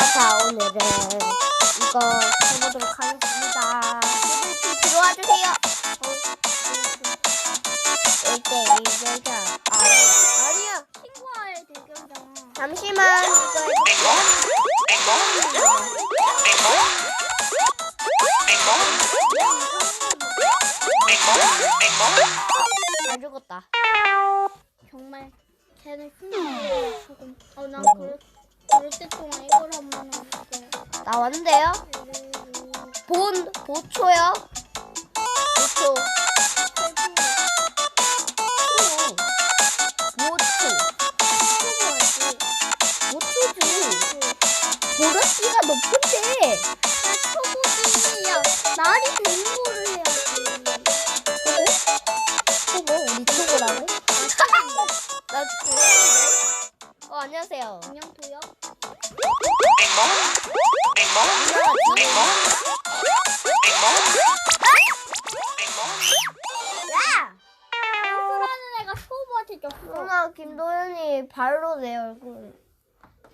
자 오늘은 이거 해보도록 하겠습니다. PVP 들어와 주세요. 어, 1대1 대결. 아니, 아니야. 친구와의 대결이잖아. 잠시만 이거 잘 죽었다. 정말 걔는 흉내하고 어난 그럴 때 동안 이걸 한번 해볼게. 나 왔는데요. 본 보초요. 보초. 보초. 보초지. 보러티가 높은데. 초보기야 말이 되는 거를 해야지. 안녕하세요. 안녕 도요. 야! 호라는 애가 초보한테 줬어. 누나 김도현이 발로 내 얼굴.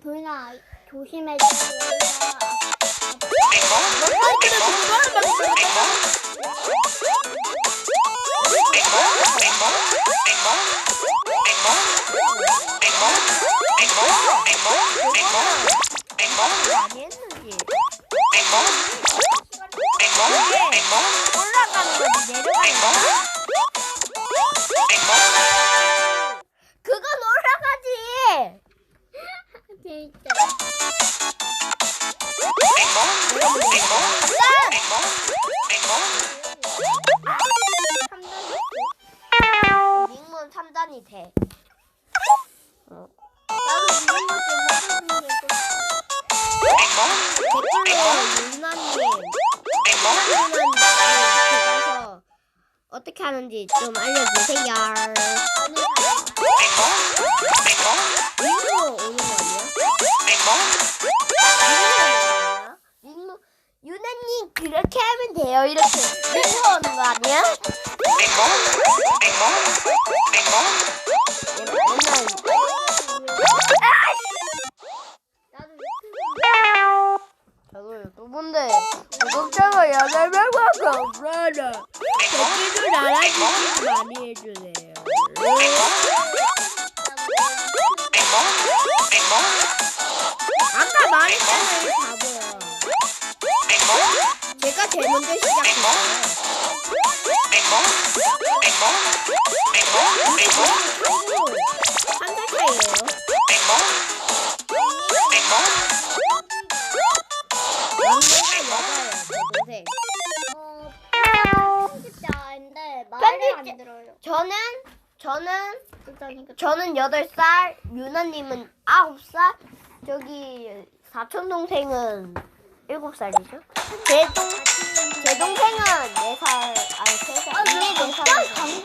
도윤아 조심해줘. 많이 했는지. 올라가는 거지 내려가는 거. 그건 올라가지. 진짜. 링문 3단이 돼. 어떻게 하는지 좀 알려주세요. 링으로 오는 거 아니야? 링으로 유나님 그렇게 하면 돼요. 이렇게 링으로 오는 거 아니야? 없어요. 댓글도 달아주시고 많이 해주세요. 아까 말했잖아요, 이 바보야. 제가 먼저 시작했어요. 빨리 안 들어요. 저는 저는 저는 여덟 살 유나님은 아홉 살 저기 사촌 동생은 일곱 살이죠. 제, 동, 제 동생은 4살, 아니 3살. 아, 네, 네, 네,